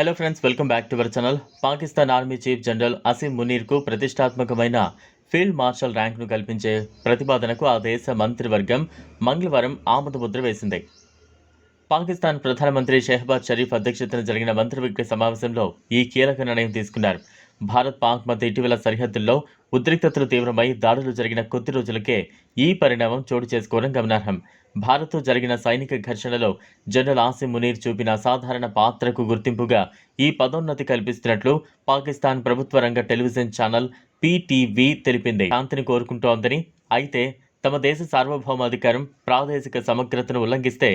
Hello friends welcome back to our channel Pakistan army chief general Asim మునీర్కు ప్రతిష్టాత్మకమైన field martial ర్యాంక్ను కల్పించే ప్రతిపాదనకు ఆ దేశ మంత్రివర్గం మంగళవారం ఆమోదముద్ర వేసింది. పాకిస్తాన్ ప్రధానమంత్రి షెహబాజ్ షరీఫ్ అధ్యక్షతన జరిగిన మంత్రివర్గ సమావేశంలో ఈ కీలక నిర్ణయం తీసుకున్నారు. భారత్ పాక్ మధ్య ఇటీవల సరిహద్దుల్లో ఉద్రిక్తతలు తీవ్రమై దాడులు జరిగిన కొద్ది రోజులకే ఈ పరిణామం చోటు చేసుకోవడం గమనార్హం. భారత్తో జరిగిన సైనిక ఘర్షణలో జనరల్ ఆసిమ్ మునీర్ చూపిన అసాధారణ పాత్రకు గుర్తింపుగా ఈ పదోన్నతి కల్పిస్తున్నట్లు పాకిస్తాన్ ప్రభుత్వ రంగ టెలివిజన్ ఛానల్ పీటీవీ తెలిపింది. శాంతిని కోరుకుంటోందని అయితే తమ దేశ సార్వభౌమాధికారం ప్రాదేశిక సమగ్రతను ఉల్లంఘిస్తే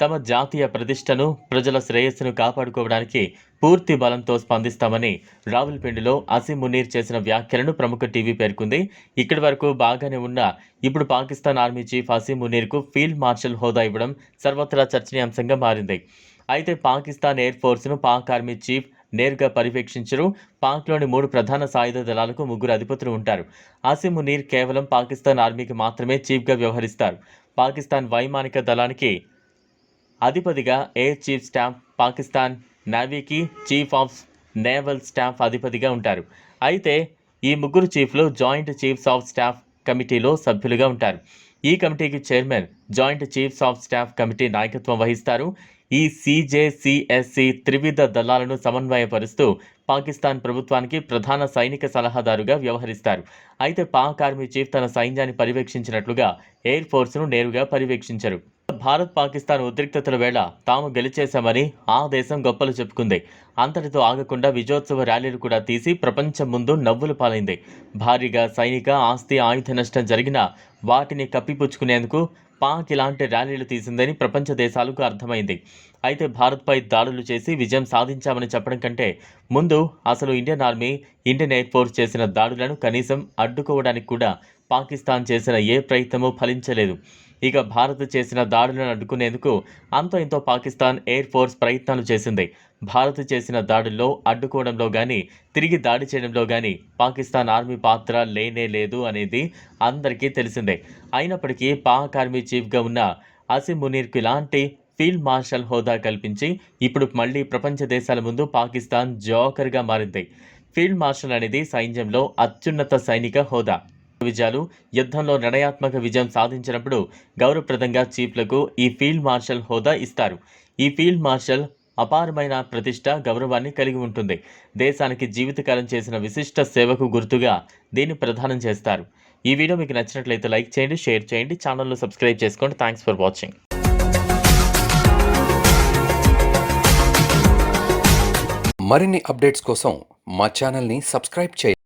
తమ జాతీయ ప్రతిష్టను ప్రజల శ్రేయస్సును కాపాడుకోవడానికి పూర్తి బలంతో స్పందిస్తామని రావులపిండిలో అసీం మునీర్ చేసిన వ్యాఖ్యలను ప్రముఖ టీవీ పేర్కొంది. ఇక్కడి వరకు బాగానే ఉన్న ఇప్పుడు పాకిస్తాన్ ఆర్మీ చీఫ్ అసీం మునీర్కు ఫీల్డ్ మార్షల్ హోదా ఇవ్వడం సర్వత్రా చర్చనీయాంశంగా మారింది. అయితే పాకిస్తాన్ ఎయిర్ ఫోర్స్ను పాక్ ఆర్మీ చీఫ్ నేరుగా పర్యవేక్షించరు. పాక్లోని మూడు ప్రధాన సాయుధ దళాలకు ముగ్గురు అధిపతులు ఉంటారు. ఆసిం మునీర్ కేవలం పాకిస్తాన్ ఆర్మీకి మాత్రమే చీఫ్గా వ్యవహరిస్తారు. పాకిస్తాన్ వైమానిక దళానికి అధిపతిగా ఎయిర్ చీఫ్ స్టాఫ్ పాకిస్తాన్ నేవీకి చీఫ్ ఆఫ్ నేవల్ స్టాఫ్ అధిపతిగా ఉంటారు. అయితే ఈ ముగ్గురు చీఫ్లు జాయింట్ చీఫ్స్ ఆఫ్ స్టాఫ్ కమిటీలో సభ్యులుగా ఉంటారు. ఈ కమిటీకి chairman joint chiefs of staff committee నాయకత్వం వహిస్తారు. ఈ సీజేసీఎస్సీ త్రివిధ దళాలను సమన్వయపరుస్తూ పాకిస్తాన్ ప్రభుత్వానికి ప్రధాన సైనిక సలహాదారుగా వ్యవహరిస్తారు. అయితే పాక్ ఆర్మీ చీఫ్ తన సైన్యాన్ని పర్యవేక్షించినట్లుగా ఎయిర్ ఫోర్స్ను నేరుగా పర్యవేక్షించరు. భారత్ పాకిస్తాన్ ఉద్రిక్తతల వేళ తాము గెలిచేశామని ఆ దేశం గొప్పలు చెప్పుకుంది. అంతటితో ఆగకుండా విజయోత్సవ ర్యాలీలు కూడా తీసి ప్రపంచం ముందు నవ్వులు పాలైంది. భారీగా సైనిక ఆస్తి ఆయుధ నష్టం జరిగినా వాటిని కప్పిపుచ్చుకునేందుకు పాక్ ఇలాంటి ర్యాలీలు తీసిందని ప్రపంచ దేశాలకు అర్థమైంది. అయితే భారత్పై దాడులు చేసి విజయం సాధించామని చెప్పడం కంటే ముందు అసలు Indian army Indian air force చేసిన దాడులను కనీసం అడ్డుకోవడానికి కూడా పాకిస్తాన్ చేసిన ఏ ప్రయత్నమూ ఫలించలేదు. ఇక భారత్ చేసిన దాడులను అడ్డుకునేందుకు అంతో ఇంతో పాకిస్తాన్ ఎయిర్ ఫోర్స్ ప్రయత్నాలు చేసింది. భారత్ చేసిన దాడుల్లో అడ్డుకోవడంలో కానీ తిరిగి దాడి చేయడంలో కానీ పాకిస్తాన్ ఆర్మీ పాత్ర లేనే లేదు అనేది అందరికీ తెలిసిందే. అయినప్పటికీ పాక్ ఆర్మీ చీఫ్గా ఉన్న అసిమ్ మునీర్కు ఇలాంటి ఫీల్డ్ మార్షల్ హోదా కల్పించి ఇప్పుడు మళ్ళీ ప్రపంచ దేశాల ముందు పాకిస్తాన్ జోకర్గా మారింది. ఫీల్డ్ మార్షల్ అనేది సైన్యంలో అత్యున్నత సైనిక హోదా. విజయాలు యుద్ధంలో నిర్ణయాత్మక విజయం సాధించినప్పుడు గౌరవప్రదంగా చీఫ్లకు ఈ ఫీల్డ్ మార్షల్ హోదా ఇస్తారు. ఈ ఫీల్డ్ మార్షల్ అపారమైన ప్రతిష్ట గౌరవాన్ని కలిగి ఉంటుంది. దేశానికి జీవితకాలం చేసిన విశిష్ట సేవకు గుర్తుగా దీన్ని ప్రదానం చేస్తారు. ఈ వీడియో మీకు నచ్చినట్లయితే లైక్ చేయండి షేర్ చేయండి ఛానల్ను సబ్స్క్రైబ్ చేసుకోండి. థ్యాంక్స్ ఫర్ వాచింగ్ మరిన్ని అప్డేట్స్ కోసం మా ఛానల్ని సబ్స్క్రైబ్ చేయండి.